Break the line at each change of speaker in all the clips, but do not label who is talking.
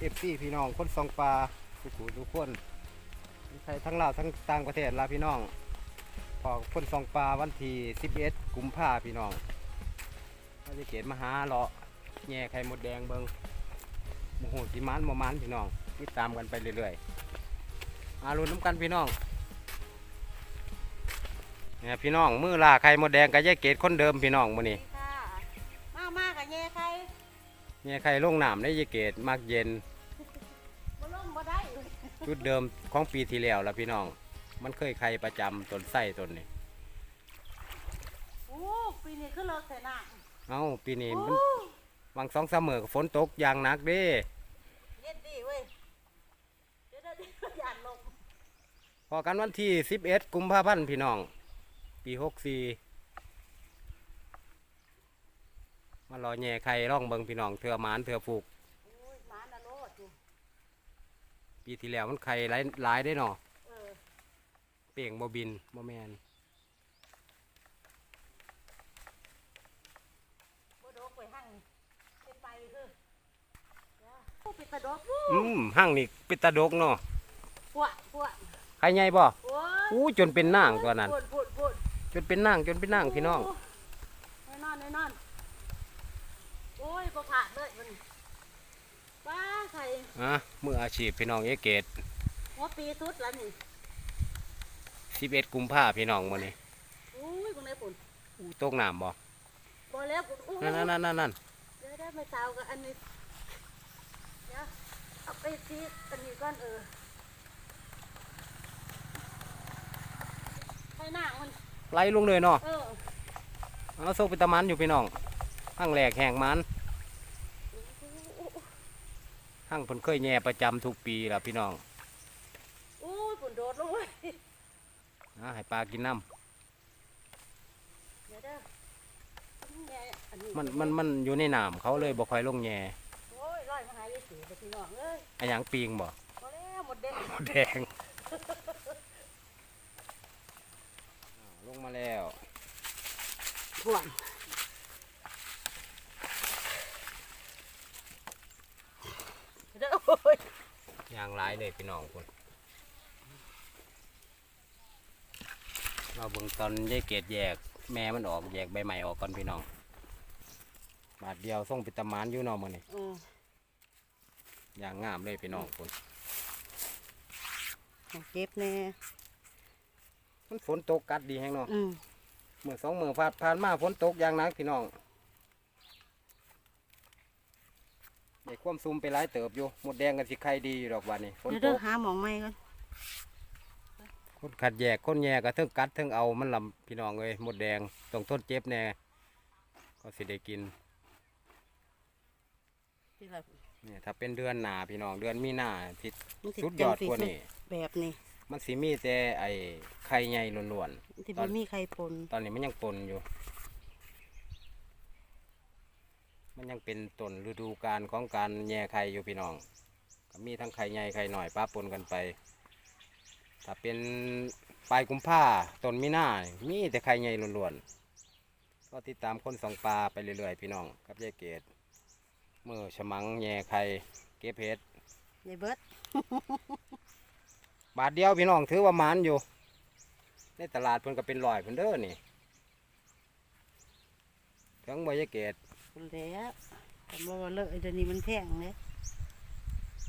ครับเอฟซีพี่น้องคนสองปลาทุกผู้ทุกคนใช้ทั้งลาวทั้งต่างประเทศลาพี่น้องพอคนสองปลาวันที่11กุมภาพี่น้องเราจะเกตมาหาเลาะแง่ไข่มดแดงเบิงโมโหสิมันโมมันพี่น้องติดตามกันไปเรื่อยๆมาลุ้นน้ำกันพี่น้องเนี่ยพี่น้องมือลาไข่มดแดงกับยายเกตคนเดิมพี่น้องมื้อนี้
ค่ะมากมากกับแย่ใคร
แง่ไข่ลงน้ำได้ยายเกตมากเย็น
บ่ลงบ่ได้ เลย
ชุดเดิมของปีที่แล้วละพี่น้อง มันเคยใครประจำต้นไส้ต้นนี้
โอ้ปีนี้คือเลิกแต่หนัก
เอ้าปีนี้
โอ้
มันวังสองเสามมอฝนตกอย่างหนักเด้
เย็นดีเว้ยเดี๋ยวเดี๋ยวเดี๋ยวอย่าลง
พอกันวันที่ 11 กุมภาพันธ์พี่น้อง ปี 64มารอแย่ไข่ร่องเบิงพี่น้องเถื่อหมานเถื่อฟูก
โอ้ยหมาน่ะโลดอยู่
ปีที่แล้วมันไข่หลายหลายได้เนาะ
เออ
เป่งโมบินโมแมน
บ่โดกไปหั่งไปไปคือเดี๋ยวโอ้ไปตะดกวู้
อืมห้างนี่เป็นตาดกเนาะ
ปวดปวด
ไข่ใหญ่บ่
โอ้ย
อู้จนเป็นนางตัวนั้น
ปวดปวดปวด
จนเป็นนางจนเป็นนางพี่น้อง
แน่นอนแน่นอนโอ้ยบ่ขาดเลยมันป้าไข่
อะมืออาชีพพี่น้องเอเกต
หัวปีสุดแล้วนี่
11กุมภาพี่น้องมื้อนี้
อุ้ยบ่ได้ปุ่น
อู้ตกน้ำบ่
บ่แล้วปุ่นอู้
นั่นนั่นนั่นนั่น
เดี๋ยวได้มาเช้ากับอันนี้เดี๋ยวเอาไปซีอันนี้ก่อนเออให้หน้ามัน
ไล่ลงเลยเนาะ
เออ
เอาโซกเป็นตะมันอยู่พี่น้องห้างแหลกแหงมัน ห้างเพิ่นเคยแย่ประจำทุกปีล่ะพี่น้อง
อู้ยปุ่นโดดลงเว้ย
อะให้ปลากินน้
เดี๋ยวเด้อแม่อันนี้ำ
มันมันมันอยู่ในน้ำเขาเลยบ่ค่อยลงแย่
โอ้ยร้อยมาหายายสีไปพี่น้องเอ้ย
อะหยังปิงบ่
พอแล้วหมดเด็ก
หมดแดงอ้าวลงมาแล้ว
พวง เด้อโอ้ย
ยางหลายเลยพี่น้องคนเราเบิ่งตอนยายเกดแยก แม่มันออกแยกใบใหม่ออกก่อนพี่น้องบาทเดียวส่งเป็นตะมันอยู่เนอกมือนี่
อืม
อย่างงามเลยพี่น้องคน
เก็บแน่
มันฝนตกกัดดีแฮงเนาะ
อืม
เมื่อสองเมื่อผ่านผ่านมาฝนตกอย่างหนักพี่น้อง ได้ความซุ่มไปหลายเติบอยู่หมดแดงกันสิใครดีอยู่ดอกวันนี้ฝน
เดี๋ยว
ต
เด้อกหาหมองใหม่ก่อน
คนขัดแยกคนแย่ก็เทิงกัดเทิงเอามันลำพี่น้องเลยหมดแดงต้องทนเจ็บแน่ก็สิได้กิน
ที่แบบ
เนี่ยถ้าเป็นเดือนหนาพี่น้องเดือนมีนาที่
มันสิ
สุดยอดกว่า
จังสิ
นี้
แบบนี้
มันสิมีแต่ไอ้ไข่ใหญ่ล้วน
ที่บ่มีใครปน
ๆตอนนี้มันยังปนอยู่ มันยังเป็นต้นฤดูกาลของการแย่ไข่อยู่พี่น้องก็มีทั้งไข่ใหญ่ไข่หน่อยป้าปนกันไป ถ้าเป็นปลายกุมภาต้นมีนานี่มีแต่ไข่ใหญ่ล้วนๆก็ติดตามคนสองปลาไปเรื่อยๆพี่น้องกับยายเกดเมื่อฉมังแย่ไข่เก็บเห็ด
ยายเบิด
บาทเดียวพี่น้องถือว่าหมานอยู่ ในตลาดเพิ่นก็เป็นร้อยเพิ่นเด้อนี่ถึงบ่ยายเกด
คน แล้วแต่ว่าเลอะเดี๋ยวนี้มันแพงเลย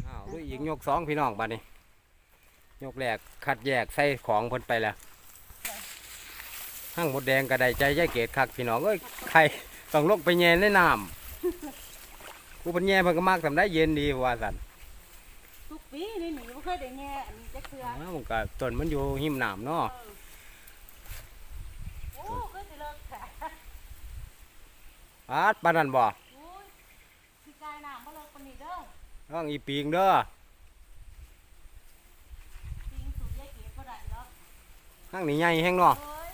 อ้าวด้วยอีกยกสองพี่น้องบัดนี้ยกแรกคัดแยกใส่ของเพิ่นไปแล้วห้างหมดแดงก็ได้ใจยายเกดคักพี่น้องเอ้ยใครต้องลงไปแย่ในน้ำกูเป็นแย่เพิ่นก็มักทำได้เย็นดีว่าสั่น
ทุกปีนี่หนีไม่เคยได้แง่อันนี้จะเคือ
อ้าวมันก็ต้นมันอยู่หิมน้ำเนาะ
โอ้ก็จะเลิกแขก
อาดปานนั้นบ่
โอ้ยพี่กายน้ำมาเลิกปานนี้เด้อ
ต้องอีปีงเด้อ
จริงสูบยายเก๋ก็ได้แล้ว
ห้างนี่ใหญ่แห้งเนาะ
เฮ้ย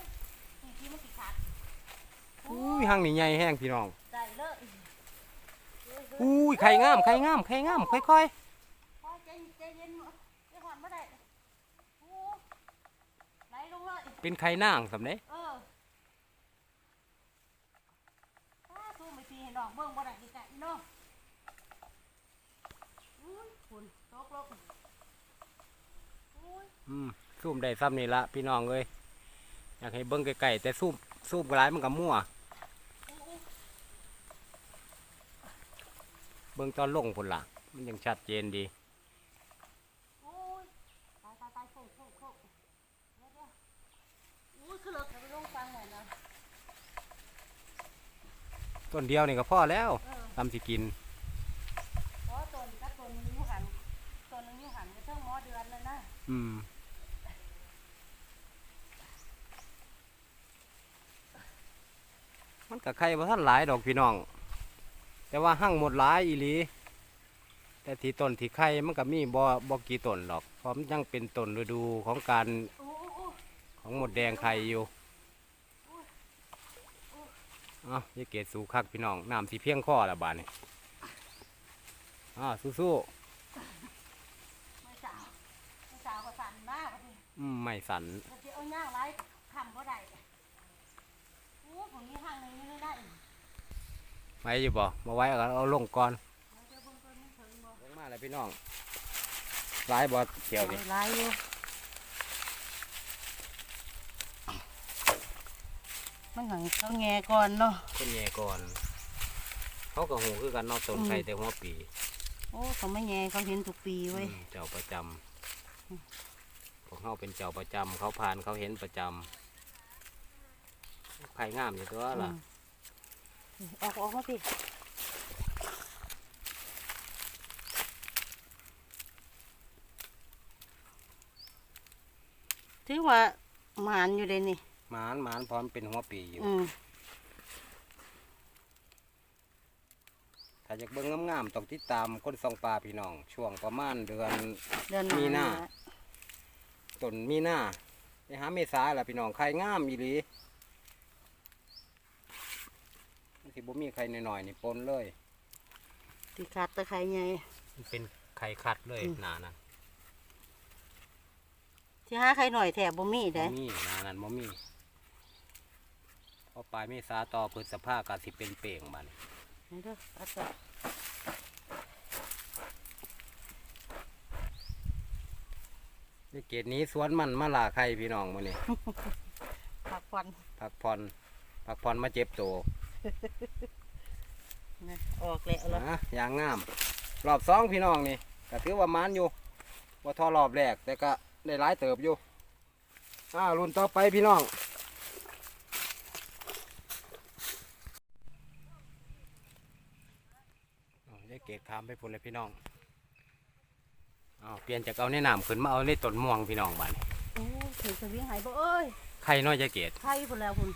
จริงๆมันสิขาด
อุ้ยห้างนี่ใหญ่แห้งพี่น้อง
ได้เลยเฮ้ยเฮ้ย
อุ้ยไข่งามไข่งามไข่งามค่อย
พอใจใจเย็นใจหอนมาได้โอ้ไหลลงเลย
ๆ เป็นไข่นางสำเด้
เออถ้าสู้ไม่ตี ให้น้องเบิ่งบ่ได้อีกอะอีน้องยฝุ่นตกลงโอ้ย
อืมซูมได้ซ้ำนี่ละพี่น้องเอ้ยอยากให้เบิ้งไกลๆแต่ซูมซูมร้ายมันก็มั่ว เบิ้งตอนลงพุ่นละมันยังชัดเจนดี
โอ้ยตายตายตายโคกโคกโคกเดี๋ยวเดี๋ยวโอ้ยคือเราจะไปลงฟังหน่อยนะ
ต้นเดียวนี่ก็พอแล้ว
เออ
ทำสิกิน
เพราะต้นกับต้นนึงอยู่หันต้นนึงอยู่หันไปเท่าหมอเดือนเลยนะ
อืมมันกับใครว่าท่านหลายดอกพี่น้อง แต่ว่าหั่งหมดหลายอีหลี แต่ที่ต้นที่ไข่มันก็มีบ่บ่กี่ต้นหรอกเพราะมันยังเป็นต้นฤดูของการ
โอ้โอ้โอ้
ของหมดแดงไข่อยู่เอ้าอย่าเกตสูคักพี่น้องน้ำสีเพียงข้อละบาดนี่อ้าวสู้
ไม่สาวไม่สาวก็สั่นมากเลย
ๆอืมไม่สัน
จะสิเอาย่างไรทำก็ได้โอ้ผมมีห้างหนึงนี่ได้
ไว้อยู่บ่มาไว้เอาเอาลงก่อน
เดี๋ยวเบิ่งต้นนี้ถึงบ่
ลงมาเลยพี่น้องหลายบ่เกี่ยวดิ
หลายอยู่ มันหังเขาแงก่อนเนาะ
คนแย่ก่อน เขาก็หูคือกันเนอกต้นไข่แต่หัวปี
โอ้เขาไม่แงเขาเห็นทุกปีเว้ย
อืมเจ้าประจำพวกเขาเป็นเจ้าประจำเขาผ่านเขาเห็นประจำไข่งามอยู่ตัวล่ะ
อืมออกออกมาสิถือว่าหมานอยู่เลยนี่
หมานหมานพร้อมเป็นหัวปีอยู่
อืม
ถ้าอยากเบิ่งงามๆต้องติดตามคนส่องปลาพี่น้อง ช่วงประมาณเดือน
เดือน
มีนาะต้นมีหน้าไปหาเมษาล่ะพี่น้องไข่งามอีหลีมันสิบ่มีไข่น้อยๆนี่ปนเลย
ที่ขาดตะไคร้ไง
มันเป็นไข่คัดเลย
อืม
หนานะ
ที่หาไข่หน่อยแถบบ่มี
บ่
ได้
มีหนานั้นบ่มีพ อปลายเมษาต่อพฤษภาก็สิเป็นเป่งบัดนี้
นี่เด้อเอาไป
ในเกตนี้สวนมันมาลาไข่พี่น้องมื้อนี้
ผักควัน
พักผ่อนพักผ่อนมาเจ็บโต
นะออกแล้วแล้ว
นะอย่างงาม รอบสองพี่น้องนี่ก็ถือว่ามันอยู่ว่าทอรอบแรกแต่ก็ได้หลายเติบอยู่อ้าวรุ่นต่อไปพี่น้องอ้าวได้เกตขามไปพุ่นเลยพี่น้องอ้าวเปลี่ยนจากเอาในน้ำขึ้นมาเอาในต้นม่วงพี่น้องบ้านนี้
โอ้ถือสวิงหายบ่เอ้ย
ไข่น้อยจะเกต
ไข่พุ่นแล้วพุ่น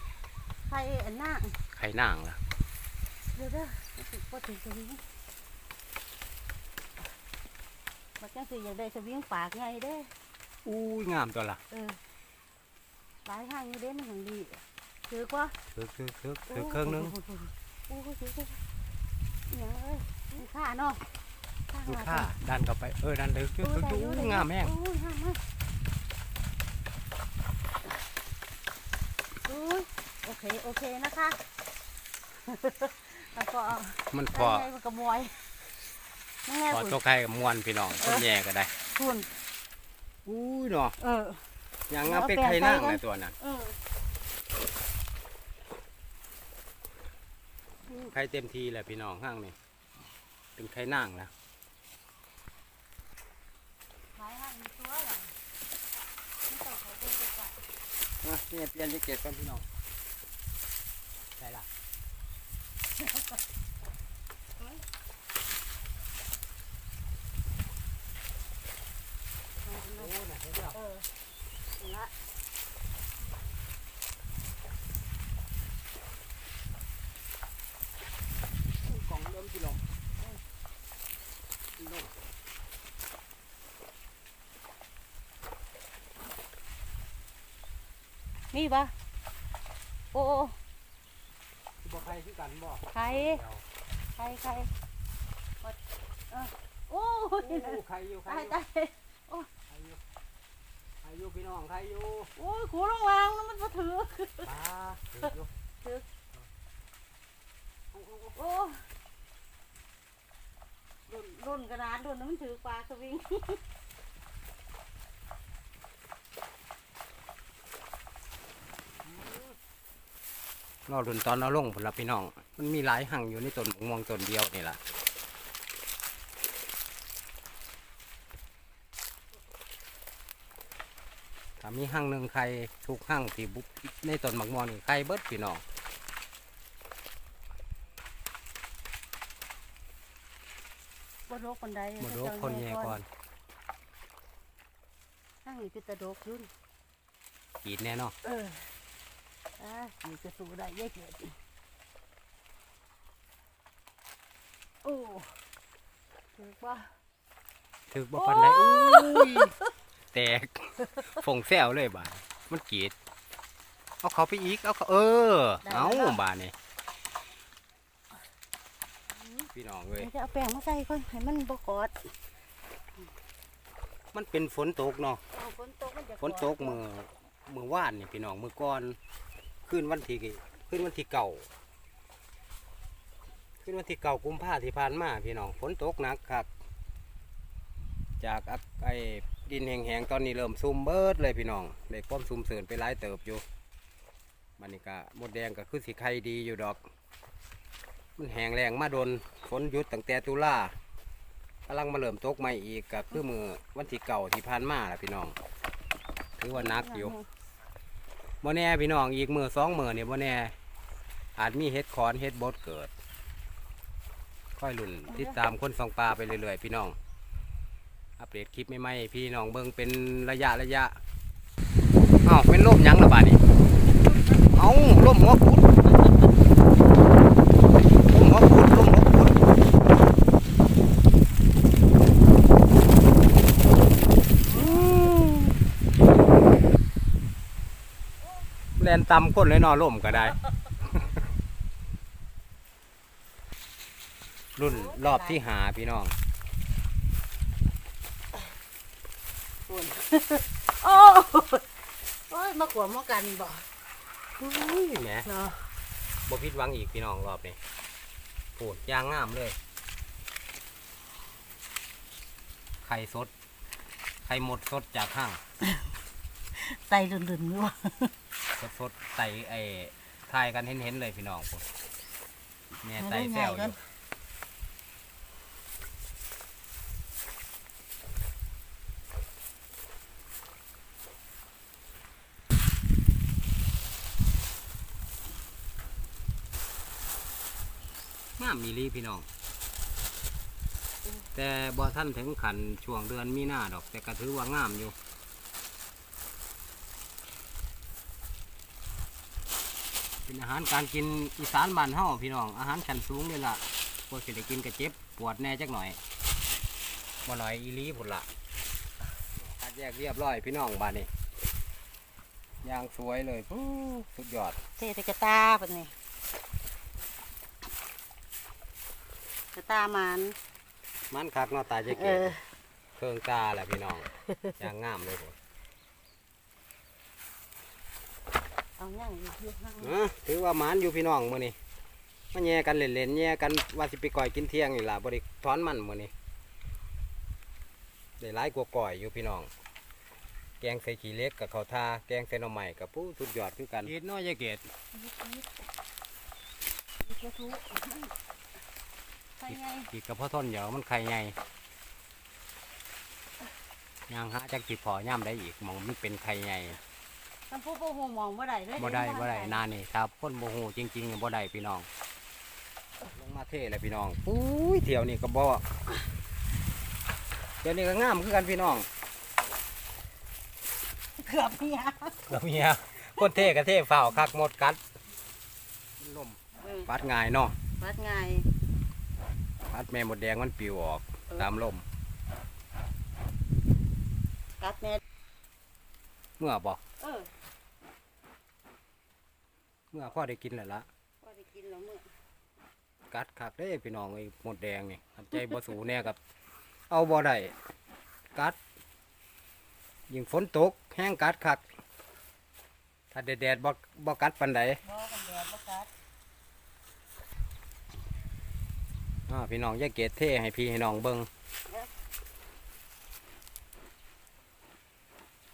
ไข่อันหน้า
ไข่นางล่ะ
เดี๋ยวเด้อถือบ่ถือสวิงบัดจังสิอยากได้สวิงปากไงเด้
อู้ยงามตัวละ
เออหลายห้างอยู่เด้มันหังดีถือกว่า
ถือถือถือถือเครื่องนึง
โอ้โหถือถืออย่างเอ้ย มีค่าเนาะ
ดูค่าดันเข้าไปเออดันถือถือถือถืออู้งามแม่ง
โอ้ยงามมากอุ้ยโอเคโอเคนะคะแล้วก็
มันพอ
ได้ไงมันกระมวยนั่นไง
พอ
คุณ
ตัวไข่กับมวนพี่น้องต้นแย่ก็ได้
คุณ
อู้ยเนาะ
เออ
อย่างงามเป็นไข่นั่งเลยตัวนั้น
เออ
ไข่เต็มทีแหละพี่น้องห้างนี่ เป็นไข่นั่งแล้ว
ขายห้างมีตัวเหรอไม่ต้องขอเบิ่งไปก่อน
อะนี่เปลี่ยนจะเก็บกันพี่น้องได้ละโอ้น่ะเห็นแล้ว
เออเอาละ
กล่องเริ่มพี่น้อง
มีปะโอ้โอ้
บ่ไข่คือกันบ่
ใครใครใครกดเออโอ้ย
โอ้ไข่อยู่ไข่
ตาย
อยู่
ตาย
ไข่อยู่ไข่อยู่พี่น้องไข่อยู่
โอ้ยขูลงวางแล้วมันมาถือ
ปลาถืออยู่
โอ้รุ่นรุ่นกันร้านโดนน้ำมันถือปลาสวิง
รอรุนตอนเอาลงผลละพี่น้อง มันมีหลายหั่งอยู่ในต้นมะม่วงต้นเดียวนี่ล่ะถ้ามีหั่งหนึ่งใครทุกหั่งที่บุกในต้นมะม่วงนี่ใครเบิดพี่น้อง
บโดกคนใด
มาดูคนแย่ก่อน
นั่งอยู่ที่ตะโดกยุ่น
กรีดแน่เนอน
เออ อะอยู่จะสู้ได้ยังเกิดโอ้ถือว่า
ถึกบ่ปันไดอุ้ยแตกฟงแซวเลยบ่าดมันกรีดเอาเขาไปอีก เอาเขาเออ เอาบาดนี่พี่น้องเว้ย
เดี๋ยวจะเอาแป้งมาใส่ก่อนให้มันบกอด
มันเป็นฝนตกเนาะ
เอาฝนตกมันจะ
ฝนตกมือมือว่านนี่พี่น้องมือก่อน ขึ้นวันที่ขึ้นวันที่เก่าขึ้นวันที่เก่ากุมภาที่ผ่านมาพี่น้องฝนตกหนักครับ จากไอ้ดินแห้งๆตอนนี้เริ่มซุ่มเบิดเลยพี่น้องได้ป้มซุ่มเสรินไปหลายเติบอยู่มันนี่ก็หมดแดงก็คือสีไข่ดีอยู่ดอก มันแห้งแรงมาโดนฝนหยุดตั้งแต่ตุลากำลังมาเริ่มตกใหม่อีกก็คือมือวันที่เก่าที่ผ่านมาแหละพี่น้องถือว่านักอยู่ บ่แน่พี่น้องอีกมือสองมือเนี่ยบ่แน่อาจมีเฮ็ดคอนเฮ็ดบดเกิด ค่อยลุ่นติดตามคนสองปลาไปเรื่อยๆพี่น้อง อัปเดตคลิปใหม่ๆให้พี่น้องเบิ่งเป็นระยะระยะอ้าเป็นลมยังหรือบานี่เอาลมหัวกุดลมหัวกุดลมหัวกุดอืม แลนตำคนเลยเนอลมก็ได้ รุ่นรอบที่หาพี่น้อง
ฝุ่นโอ้โอ้ยมาขวมมากันบ่
อุ้ยแหม
เนาะ
บ่ผิดหวังอีกพี่น้องรอบนี้ปูดยางงามเลย ไข่สด ไข่หมดสดจากห้าง
ไตดุนๆอยู่ว่ะ
สดสดๆไต่ไอ้ทายกันเห็นๆเลยพี่น้องผมแม่ไต่แซวอยู่ งามมีรีพี่น้อง แต่บ่ท่านถึงขันช่วงเดือนมีหน้าดอก แต่ก็ถือว่างามอยู่ เป็นอาหารการกินอีสานบ้านเฮาพี่น้องอาหารชั้นสูงเลยล่ะพวกสิได้กินก็เจ็บปวดแน่จักหน่อยบ่หน่อยอีหลีพุ่นละคัดแยกเรียบร้อยพี่น้องบ้านนี้ย่างสวยเลยฟู้สุดยอด
เทใส่กระตาปะนี่กระตามัน
มันคักเนาะตาจะ
เอ
เก็บ
อ
เครื่องตาแหละพี่น้องย่างงามเลยผม
เอาย่างอยู่ที่ข้าง
เอ้อถือว่าหมานอยู่พี่น้องมื้อนี้มาแย่กันเล่นๆแย่กันว่าสิไปก่อยกินเที่ยงนี่ล่ะบ่ได้ถอนมันมื้อนี้ได้หลายกว่าก่อยอยู่พี่น้อง แกงใส่ขี้เหล็กกับข้าวทาแกงใส่หน่อไม้กับผู้สุดยอดคือกันเกดน้อยยายเกด
กระทุไปไง
อีกกับพ่อท่อนเหยามันไข่ใหญ่ย่างหาจักสิพอย่ำได้อีกหมองมันเป็นไข่ใหญ่
มั นพูดโอ้โหมองบ่ได้เลย
บ่ได้บ่ได้หนานี่ครับคนโมโหจริงๆบ่ได้พี่น้อง ลงมาเท่เลยพี่น้องอุ้ยเที่ยวนี่ก็บ่เดี๋ยวนี้ก็งามคือกันพี่น้อง
เกือบเนี่ย
เกือบเมียคนเท่ก็เท่ฝ่าวคักหมดกัดลม
เออ
ปัดง่ายเนาะ
วัดไง
ปัดแม่หมดแดงมันปิวออกตามลม
กัดแม่
เมื่อบ่
เออ
เมื่อพ่อได้กินแล้วละ
ก็ได้กินแล้วมื้อ
กัดคักได้พี่น้องไอ้หมดแดงนี่อันใจบ่สูแน่กับ เอาบ่ได้กัดยิ่งฝนตกแห้งกัดคัก ถ้าแดดๆบ่บ่กัดปานใด
บ่กันแดดบ่กัด
อ่าพี่น้องอย่าเกตเท่ให้พี่ให้น้องเบิ่ง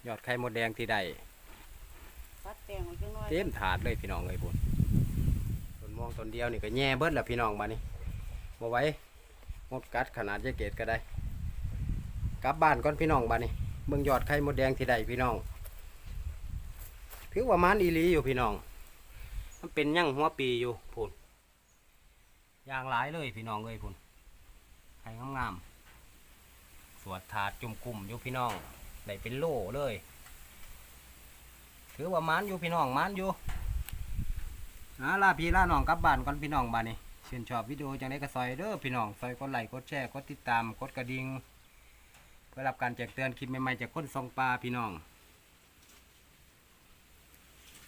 ยอดไข่มดแดงที่ได้
ปัดแตงไว้จังน้อย
เต็มถาดเลยพี่น้องเลยบุญต้นม่วงต้นเดียวนี่ก็แย่เบิดแล้วพี่น้องมานี่บ่ไหว้หมดกัดขนาดยาเกตก็ได้ กลับบ้านก่อนพี่น้องบ้านนี่เบิ่งยอดไข่มดแดงที่ได้พี่น้องถือว่ามันอีลีอยู่พี่น้อง มันเป็นยั่งหัวปีอยู่พูนยางหลายเลยพี่น้องเลยพูนไข่งามๆสวดถาดจุ่มกลุ่มอยู่พี่น้องได้เป็นโล่เลย ถือว่ามันอยู่พี่น้องมันอยู่อาลาพี่ลาน้องกลับบ้านก่อนพี่น้องบ้านนี้ชื่นชอบวิดีโอจังไดก็ซอยเด้อพี่น้องซอยกดไลค์กดแชร์กดติดตามกดกระดิ่งเพื่อรับการแจ้งเตือนคลิปใหม่ๆจากคนทรงปลาพี่น้อง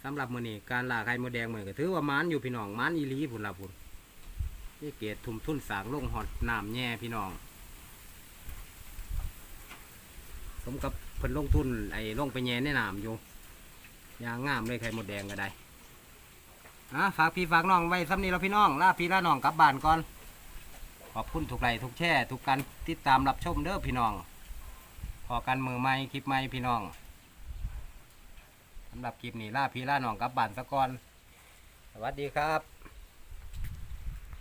สำหรับมือนี้การล่าไข่มดแดงเหมือนก็ถือว่ามันอยู่พี่น้องมันอีหลีพุ่นละพุ่นนี่เกตทุ่มทุ่นสางลงหอดน้ำแย่พี่น้อง สมกับเพิ่นลงทุนไอ้ลงไปแย่ในน้ำอยู่ ยางงามเลยไข่มดแดงก็ได้อะฝากพี่ฝากน้องไว้ซ้ำนี้เราพี่น้องลาพี่ลาน้องกลับบ้านก่อน ขอบคุณทุกไลค์ทุกแช่ทุกการติดตามรับชมเด้อพี่น้อง พอกันมือไม้คลิปไม้พี่น้องสำหรับคลิปนี้ลาพี่ลาน้องกลับบ้านซะก่อน สวัสดีครับ